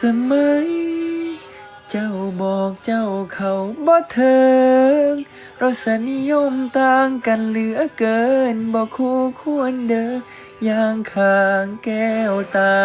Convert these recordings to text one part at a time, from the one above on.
สมัย เจ้าบอกเจ้าเขาบ่เถิงรสนิยมต่างกันเหลือเกินบ่คู่ควรเด้อย่างข้างแก้วตา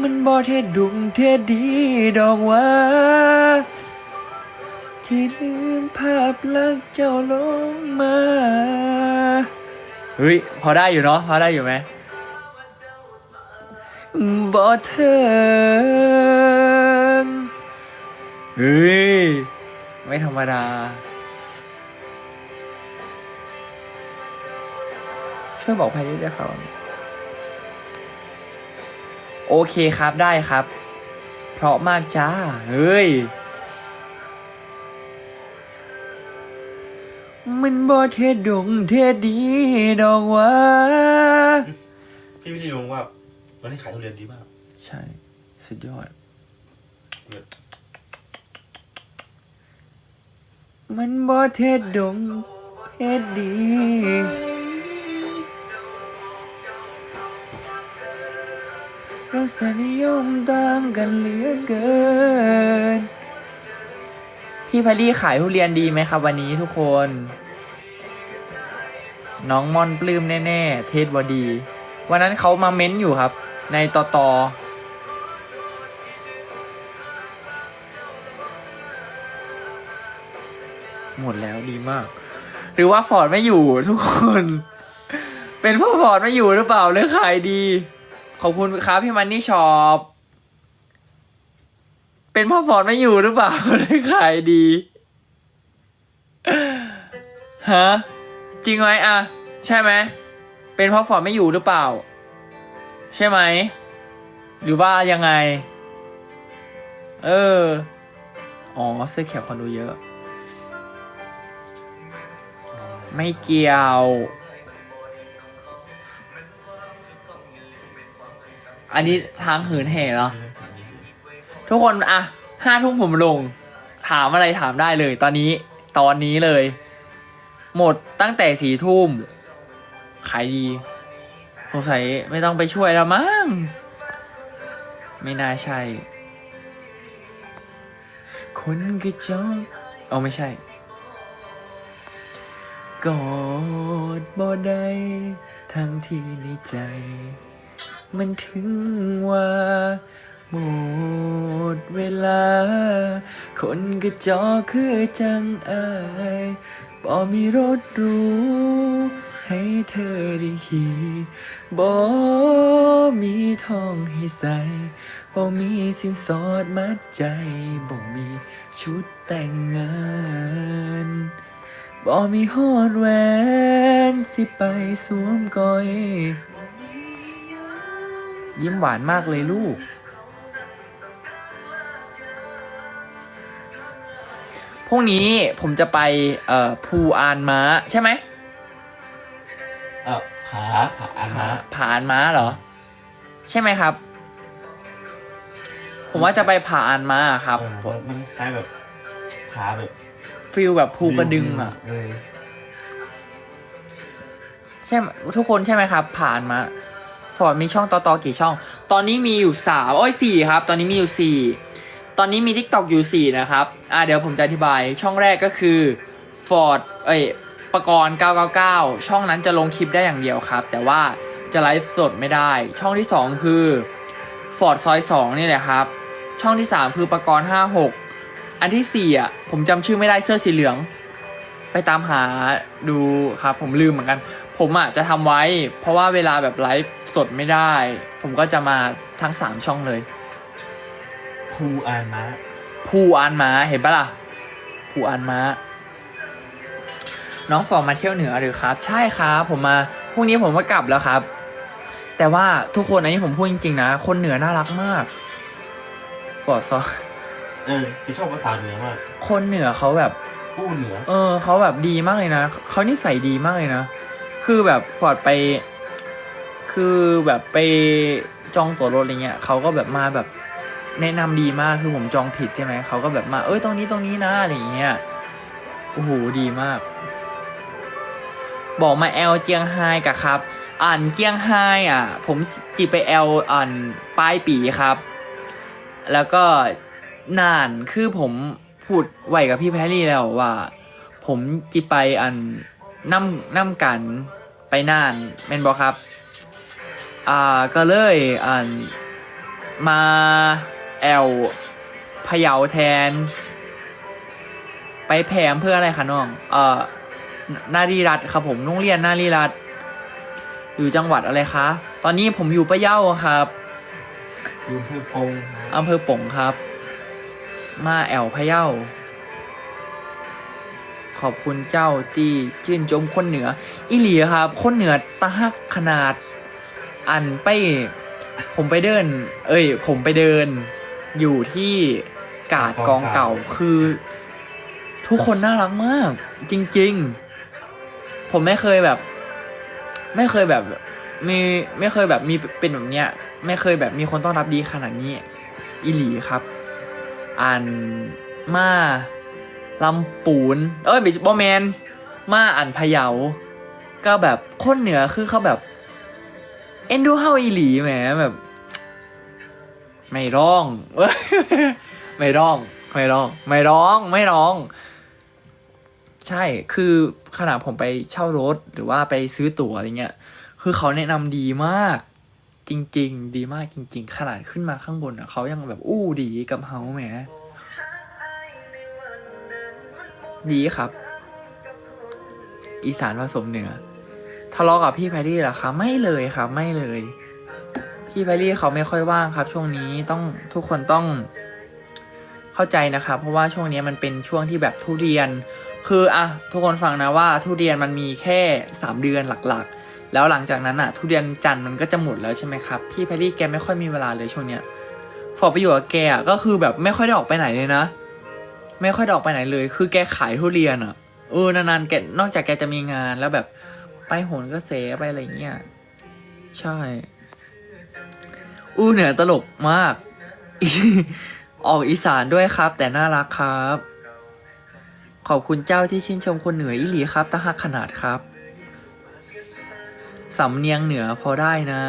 มันบ่เทศดุงเทศดีดอกว่าที่ลืมภาพลักษณ์เจ้าลงมา เฮ้ย พอได้อยู่เนาะ พอได้อยู่ไหม บ่เถิงเฮ้ย ไม่ธรรมดา ช่วยบอกพายด้วยครับโอเคครับได้ครับ เพราะมากจ้า เฮ้ย มันบ่เทดงเทดีดอกว่าพี่วิทยุงว่า วันนี้ขายทุเรียนดีมากใช่ สุดยอด เลิศมันบ่เทศดงเทศดี รสนิยมต่างกันเหลือเกิน พี่พารี่ขายทุเรียนดีไหมครับวันนี้ทุกคน น้องม่อนปลื้มแน่ ๆ เทศวดี วันนั้นเขามาเม้นอยู่ครับ ในต่อตอหมดแล้วดีมาก หรือว่าฟอร์ดไม่อยู่ทุกคน เป็นเพราะฟอร์ดไม่อยู่หรือเปล่าเลยขายดี ขอบคุณครับพี่มันนี่ช็อปเป็นเพ่อฟอร์ดไม่อยู่หรือเปล่าเลยขายดีฮะจริงไหมอะใช่ไหมเป็นเพราะฟอร์ดไม่อยู่หรือเปล่า ใช่ไหม หรือว่ายังไง เออ อ๋อเสื้อเขียวคนดูเยอะ ไม่เกี่ยว อันนี้ทางหืนแห่เหรอ ทุกคนอะห้าทุ่มผมลง ถามอะไรถามได้เลย ตอนนี้ ตอนนี้เลย หมดตั้งแต่สี่ทุ่มขายดี สงสัยไม่ต้องไปช่วยแล้วมั้ง ไม่น่าใช่ คนกระจอกเอาไม่ใช่กอดบ่ได้ทั้งที่ในใจ มันถึงว่าหมดเวลา คนกระจอกคือจังอายบ่มีรถรู ให้เธอได้ขี่บ่มีทองให้ใส่บ่มีสินสอดมัดใจบ่มีชุดแต่งงานบ่มีฮอดแหวนสิไปสวมก้อย ยิ้มหวานมากเลยลูก พรุ่งนี้ผมจะไปเอ่อภูอานม้าใช่ไหม ผาผาอันผานะผาอานม้าเหรอ ใช่ไหมครับ ผมว่าจะไปผาอานม้าครับ เออมันคล้ายแบบผาแบบฟิลแบบภูกระดึงอะ เออใช่ไหมทุกคนใช่ไหมครับ ผ่านมาฟอร์ดมีช่องต่อต่อกี่ช่อง ตอนนี้มีอยู่สามโอ้ยสี่ครับ ตอนนี้มีอยู่สี่ตอนนี้มี Tik t o อกอยู่สี่นะครับ อ่าเดี๋ยวผมจะอธิบายช่องแรกก็คือ Ford เอ้ย ปกรณ์999 ช่องนั้นจะลงคลิปได้อย่างเดียวครับ แต่ว่าจะไลฟ์สดไม่ได้ ช่องที่สองคือ Ford ซอย2นี่แหละครับ ช่องที่สามคือปกรณ์56 อันที่สี่อะผมจำชื่อไม่ได้เสื้อสีเหลือง ไปตามหาดูครับผมลืมเหมือนกัน ผมอะจะทำไว้ เพราะว่าเวลาแบบไลฟ์สดไม่ได้ ผมก็จะมาทั้งสามช่องเลยภูอานนะภูอานม้าเห็นปะล่ะภูอานม้า น้องฟอร์มมาเที่ยวเหนือหรือครับ ใช่ครับผมมาพรุ่งนี้ผมก็กลับแล้วครับ แต่ว่าทุกคนอันนี้ผมพูดจริงๆนะ คนเหนือน่ารักมากฟอร์ดซอเออที่ชอบภาษาเหนือมากคนเหนือเขาแบบผู้เหนือ เออเขาแบบดีมากเลยนะเขานิสัยดีมากเลยนะ คือแบบฟอร์ดไป คือแบบไปจองตั๋วรถอะไรเงี้ยเขาก็แบบมาแบบแนะนำดีมากคือผมจองผิดใช่ไหมเขาก็แบบมาเอ้ยตรงนี้ตรงนี้นะอะไรเงี้ยโอ้โหดีมาก บอกมาแอลเจียงไฮกะครับอ่านเกี้ยงไฮ้อะ ผมจีไปแอลอ่านปลายปีครับ แล้วก็นานคือผมพูดไหวกับพี่แพรรี่แล้วว่า ผมจีไปอันน้ำน้ำกันไปนานเมนบอครับอ่าก็เลยอันมาแอลพะเยาแทน ไปแพมเพื่ออะไรคะน้อง เอ่อ นารีรัตน์ครับผมโรงเรียนนารีรัตน์อยู่จังหวัดอะไรคะ ตอนนี้ผมอยู่ปะเยาครับอยู่อำเภอพงครับอำเภอป่งครับ มาแอลพะเยาขอบคุณเจ้าที่ชื่นชมคนเหนืออีหลีครับ คนเหนือตะฮักขนาด อันไป ผมไปเดิน เอ้ย ผมไปเดิน อยู่ที่กาดกองเก่าคือ ทุกคนน่ารักมาก จริง ๆ ผมไม่เคยแบบ ไม่เคยแบบมีไม่เคยแบบมีเป็นแบบเนี้ย ไม่เคยแบบมีคนต้อนรับดีขนาดนี้อีหลีครับอันมาลำปูน เอ้ยบิชบอแมน มาอันพะเยา ก็แบบคนเหนือคือเขาแบบเอ็นดูเฮาอีหลีแหมแบบ ไม่ร้อง ไม่ร้อง ไม่ร้อง ไม่ร้อง ไม่ร้อง ใช่คือขณะผมไปเช่ารถหรือว่าไปซื้อตั๋วอะไรเงี้ย คือเขาแนะนำดีมาก จริง ๆ ดีมากจริง ๆ ขนาดขึ้นมาข้างบนอะเขายังแบบอู้ดีกับเฮาแหมดีครับ อีสานผสมเหนือทะเลาะกับพี่แพรรี่เหรอคะไม่เลยครับ ไม่เลย พี่แพรรี่เขาไม่ค่อยว่างครับ ช่วงนี้ต้องทุกคนต้องเข้าใจนะครับ เพราะว่าช่วงนี้มันเป็นช่วงที่แบบทุเรียน คืออะทุกคนฟังนะว่าทุเรียนมันมีแค่สามเดือนหลักๆ แล้วหลังจากนั้นอะทุเรียนจันทร์มันก็จะหมดแล้วใช่ไหมครับ พี่แพรรี่แกไม่ค่อยมีเวลาเลยช่วงเนี้ยฟอไปอยู่กับแกอะก็คือแบบไม่ค่อยได้ออกไปไหนเลยนะ ไม่ค่อยได้ออกไปไหนเลย คือแกขายทุเรียนอะเออนานๆแกนอกจากแกจะมีงานแล้วแบบไปโหนกระแสไปอะไรเงี้ยใช่ อู้เหนือตลกมาก ออกอีสานด้วยครับ แต่น่ารักครับ ขอบคุณเจ้าที่ชื่นชมคนเหนืออีหลีครับตาหักขนาดครับ สำเนียงเหนือพอได้นะ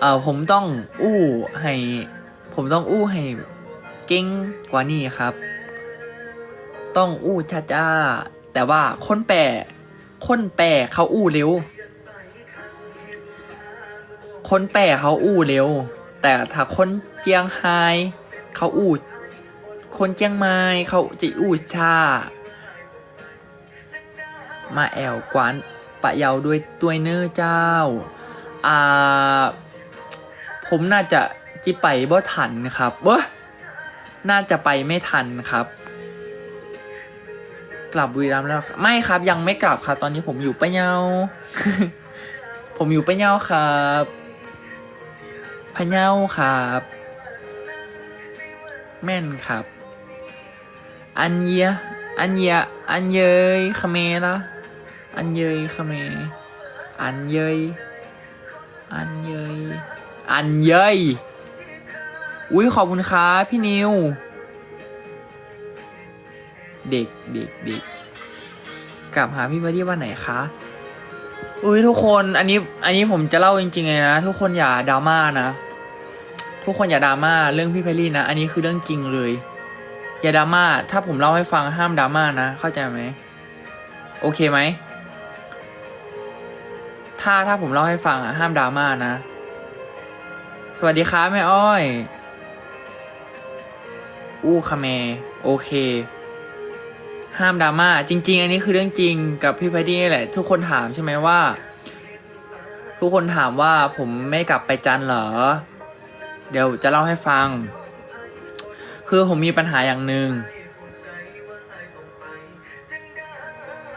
เออผมต้องอู้ให้ ผมต้องอู้ให้เก่งกว่านี้ครับ ต้องอู้จ้าจ้าๆแต่ว่าคนแปลคนแปลเขาอู้เร็ว คนแปลเขาอู้เร็ว แต่ถ้าคนเจียงไฮเขาอู้คนเจียงไม้เขาจะอู้ช้า มาแอวกวานปะเยาด้วยตัวเนื้อเจ้า อ่า ผมน่าจะจิไปบ่ทันครับเว้น่าจะไปไม่ทันครับ กลับบุรีรัมย์แล้ว ไม่ครับยังไม่กลับครับ ตอนนี้ผมอยู่ปะเยาผมอยู่ปะเยาครับพะเยาครับ แม่นครับ อันเยอันเยอันเยยคเมละ อันเยยเมอันเยยอันเยยอันเยยอุ้ยขอบคุณครับพี่นิว เด็กเด็กเด็กกลับหาพี่บอดี้วันไหนคะอุ้ยทุกคนอันนี้อันนี้ผมจะเล่าจริงๆเลยนะทุกคนอย่าดราม่านะ ทุกคนอย่าดราม่าเรื่องพี่เพลลี่นะ อันนี้คือเรื่องจริงเลย อย่าดราม่าถ้าผมเล่าให้ฟังห้ามดราม่านะ เข้าใจไหมโอเคไหม ถ้าถ้าผมเล่าให้ฟังอะห้ามดราม่านะ สวัสดีครับแม่อ้อย อู้คาเมโอเค ห้ามดราม่าจริง ๆ อันนี้คือเรื่องจริงกับพี่พดดี้นี่แหละ ทุกคนถามใช่ไหมว่า ทุกคนถามว่าผมไม่กลับไปจันเหรอ เดี๋ยวจะเล่าให้ฟัง คือผมมีปัญหาอย่างหนึ่ง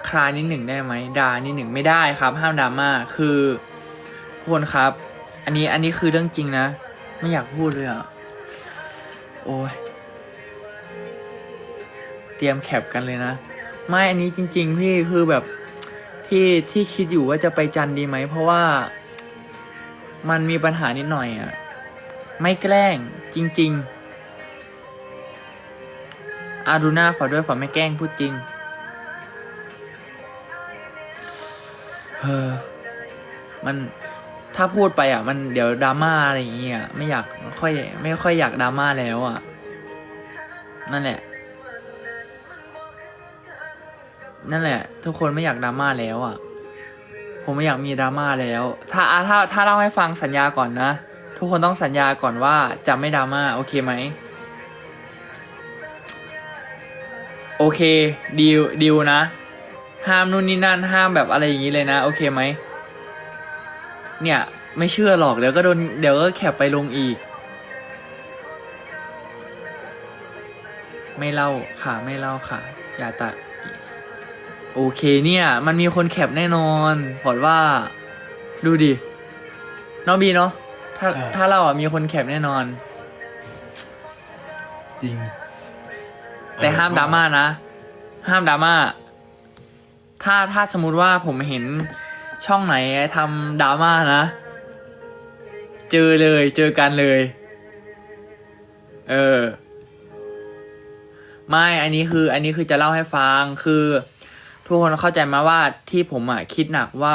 คลานิดหนึ่งได้ไหมดานิดหนึ่งไม่ได้ครับ ห้ามดราม่าคือทุกคนครับ อันนี้อันนี้คือเรื่องจริงนะ ไม่อยากพูดเลยอะโอ้ยเตรียมแคปกันเลยนะ ไม่อันนี้จริง ๆ พี่คือแบบที่ที่คิดอยู่ว่าจะไปจันดีไหม เพราะว่ามันมีปัญหานิดหน่อยอะ ไม่แกล้งจริง ๆ อาดูน่าขอด้วยขอไม่แกล้งพูดจริง เออ มันถ้าพูดไปอะ มันเดี๋ยวดราม่าอะไรอย่างเงี้ยไม่อยากค่อย ไม่ค่อยอยากดราม่าแล้วอะ นั่นแหละ นั่นแหละ ทุกคนไม่อยากดราม่าแล้วอะ ผมไม่อยากมีดราม่าแล้ว ถ้าถ้าถ้าเล่าให้ฟังสัญญาก่อนนะทุกคนต้องสัญญาก่อนว่าจะไม่ดราม่าโอเคไหมโอเคดีลดีลนะ ห้ามนู่นนี่นั่นห้ามแบบอะไรอย่างนี้เลยนะ โอเคไหม เนี่ย ไม่เชื่อหรอกเดี๋ยวก็โดนเดี๋ยวก็แคปไปลงอีก ไม่เล่าค่ะไม่เล่าค่ะ อย่าตัด โอเคเนี่ย มันมีคนแคปแน่นอนพอดว่าดูดิน้องบีเนาะถ้าถ้าเราอะมีคนแคปแน่นอน จริงแต่ห้ามดราม่านะ ห้ามดราม่า ถ้าถ้าสมมุติว่าผมเห็นช่องไหนทำดราม่านะ เจอเลยเจอกันเลย เออ ไม่ อันนี้คือ อันนี้คือจะเล่าให้ฟัง คือ ทุกคนเข้าใจมาว่าที่ผมอะคิดหนักว่า